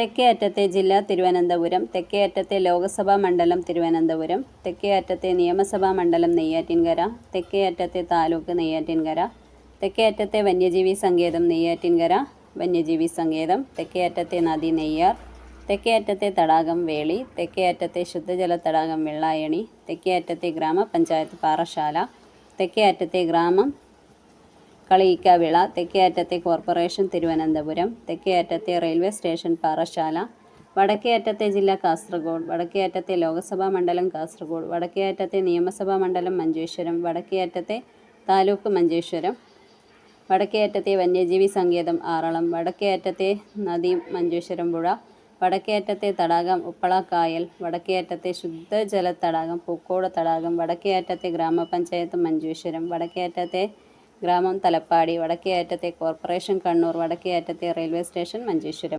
തെക്കേ അറ്റത്തെ ജില്ല തിരുവനന്തപുരം തെക്കേ അറ്റത്തെ ലോകസഭാ മണ്ഡലം തിരുവനന്തപുരം തെക്കേ അറ്റത്തെ നിയമസഭാ മണ്ഡലം നെയ്യാറ്റിൻകര തെക്കേ അറ്റത്തെ താലൂക്ക് നെയ്യാറ്റിൻകര തെക്കേ അറ്റത്തെ വന്യജീവി സങ്കേതം നെയ്യാറ്റിൻകര വന്യജീവി സങ്കേതം തെക്കേ അറ്റത്തെ നദി നെയ്യാർ തെക്കേ അറ്റത്തെ തടാകം വേളി തെക്കേ അറ്റത്തെ ശുദ്ധജല തടാകം വെള്ളായണി തെക്കേ അറ്റത്തെ ഗ്രാമപഞ്ചായത്ത് പാറശാല തെക്കേ അറ്റത്തെ ഗ്രാമം കളിയിക്കാവിള തെക്കേ അറ്റത്തെ കോർപ്പറേഷൻ തിരുവനന്തപുരം തെക്കേ അറ്റത്തെ റെയിൽവേ സ്റ്റേഷൻ പാറശാല വടക്കേ അറ്റത്തെ ജില്ല കാസർഗോഡ് വടക്കേ അറ്റത്തെ ലോകസഭാ മണ്ഡലം കാസർഗോഡ് വടക്കേ അറ്റത്തെ നിയമസഭാ മണ്ഡലം മഞ്ചേശ്വരം വടക്കേ അറ്റത്തെ താലൂക്ക് മഞ്ചേശ്വരം വടക്കേ അറ്റത്തെ വന്യജീവി സങ്കേതം ആറളം വടക്കേ അറ്റത്തെ നദി മഞ്ചേശ്വരം പുഴ വടക്കേ അറ്റത്തെ തടാകം ഉപ്പള കായൽ വടക്കേ അറ്റത്തെ ശുദ്ധജല തടാകം പൂക്കോട് തടാകം വടക്കേ അറ്റത്തെ ഗ്രാമപഞ്ചായത്ത് മഞ്ചേശ്വരം വടക്കേ അറ്റത്തെ ഗ്രാമം തലപ്പാടി വടക്കേയറ്റത്തെ കോർപ്പറേഷൻ കണ്ണൂർ വടക്കേയറ്റത്തെ റെയിൽവേ സ്റ്റേഷൻ മഞ്ചേശ്വരം.